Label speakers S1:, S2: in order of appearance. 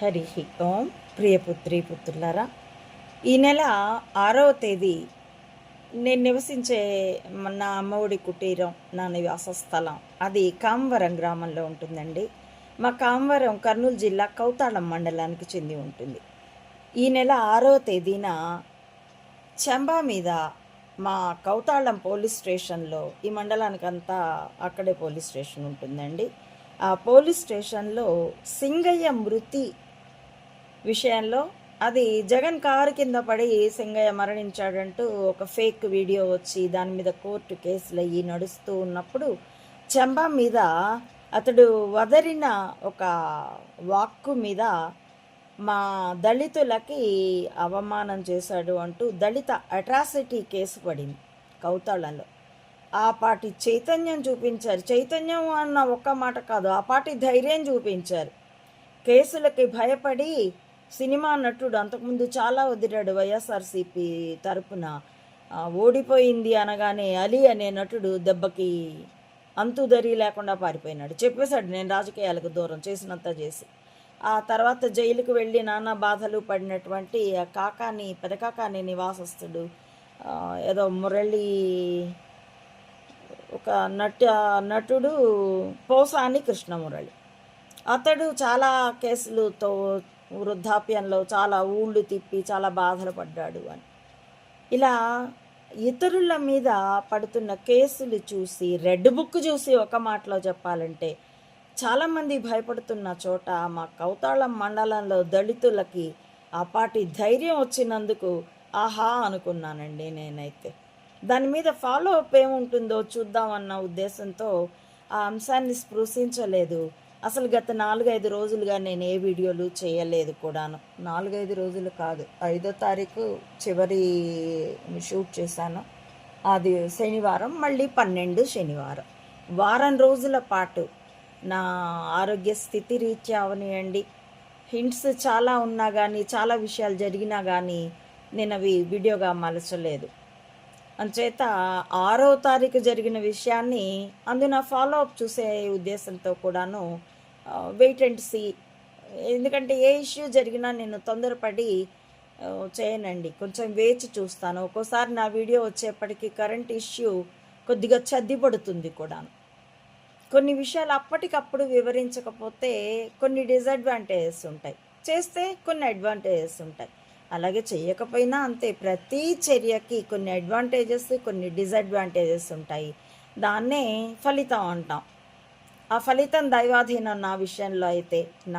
S1: హరి ఓం ప్రియపుత్రి పుత్రులారా ఈ నెల ఆరవ తేదీ నేను నివసించే నా అమ్మఒడి కుటీరం నా నివాస స్థలం అది కామవరం గ్రామంలో ఉంటుందండి మా కామవరం కర్నూలు జిల్లా కౌతాళం మండలానికి చెంది ఉంటుంది ఈ నెల ఆరవ తేదీన చెంబా మీద మా కౌతాళం పోలీస్ స్టేషన్లో ఈ మండలానికి అంతా అక్కడే పోలీస్ స్టేషన్ ఉంటుందండి ఆ పోలీస్ స్టేషన్లో సింగయ్య మృతి విషయంలో అది జగన్ కారు కింద పడి సింగయ్య మరణించాడంటూ ఒక ఫేక్ వీడియో వచ్చి దాని మీద కోర్టు కేసులు అయ్యి నడుస్తూ ఉన్నప్పుడు చెంబా మీద అతడు వదరిన ఒక వాక్కు మీద మా దళితులకి అవమానం చేశాడు అంటూ దళిత అట్రాసిటీ కేసు పడింది కౌతాళంలో. ఆ పాటి చైతన్యం చూపించారు. చైతన్యం అన్న ఒక్క మాట కాదు ఆ పాటి ధైర్యం చూపించారు. కేసులకి భయపడి సినిమా నటుడు అంతకుముందు చాలా వదిలాడు వైఎస్ఆర్సీపీ తరపున. ఓడిపోయింది అనగానే అలీ అనే నటుడు దెబ్బకి అంతుదరి లేకుండా పారిపోయినాడు. చెప్పేశాడు నేను రాజకీయాలకు దూరం చేసినంత చేసి. ఆ తర్వాత జైలుకు వెళ్ళి నానా బాధలు పడినటువంటి ఆ కాకాని పెదకాకాని నివాసస్తుడు ఏదో మురళి ఒక నట నటుడు పోసాని కృష్ణమురళి. అతడు చాలా కేసులతో వృద్ధాప్యంలో చాలా ఊళ్ళు తిప్పి చాలా బాధలు పడ్డాడు అని. ఇలా ఇతరుల మీద పడుతున్న కేసులు చూసి రెడ్ బుక్ చూసి ఒక మాటలో చెప్పాలంటే చాలామంది భయపడుతున్న చోట మా కౌతాళం మండలంలో దళితులకి అపాటి ధైర్యం వచ్చినందుకు ఆహా అనుకున్నానండి నేనైతే. దాని మీద ఫాలో అప్ ఏముంటుందో చూద్దామన్న ఉద్దేశంతో ఆ అంశాన్ని స్పృశించలేదు. అసలు గత నాలుగైదు రోజులుగా నేను ఏ వీడియోలు చేయలేదు కూడాను. నాలుగైదు రోజులు కాదు. ఐదో తారీఖు చివరి షూట్ చేశాను. అది శనివారం మళ్ళీ పన్నెండు శనివారం. వారం రోజుల పాటు నా ఆరోగ్య స్థితి రీత్యా అవనియండి. హింట్స్ చాలా ఉన్నా కానీ చాలా విషయాలు జరిగినా కానీ నేను అవి వీడియోగా మలచలేదు. అంచేత ఆరో తారీఖు జరిగిన విషయాన్ని అందున ఫాలో అప్ చూసే ఉద్దేశంతో కూడాను వెయిట్ అండ్ సీ ఎందుకంటే ఏ ఇష్యూ జరిగినా నేను తొందరపడి చేయనండి. కొంచెం వేచి చూస్తాను. ఒక్కోసారి నా వీడియో వచ్చేప్పటికి కరెంట్ ఇష్యూ కొద్దిగా చద్దిపడుతుంది కూడా కూడాను. కొన్ని విషయాలు అప్పటికప్పుడు వివరించకపోతే కొన్ని డిసడ్వాంటేజెస్ ఉంటాయి. చేస్తే కొన్ని అడ్వాంటేజెస్ ఉంటాయి. అలాగే చేయకపోయినా అంతే. ప్రతి చర్యకి కొన్ని అడ్వాంటేజెస్ కొన్ని డిసడ్వాంటేజెస్ ఉంటాయి. దాన్నే ఫలితం అంటాం. ఆ ఫలితం దైవాధీనం నా విషయంలో అయితే.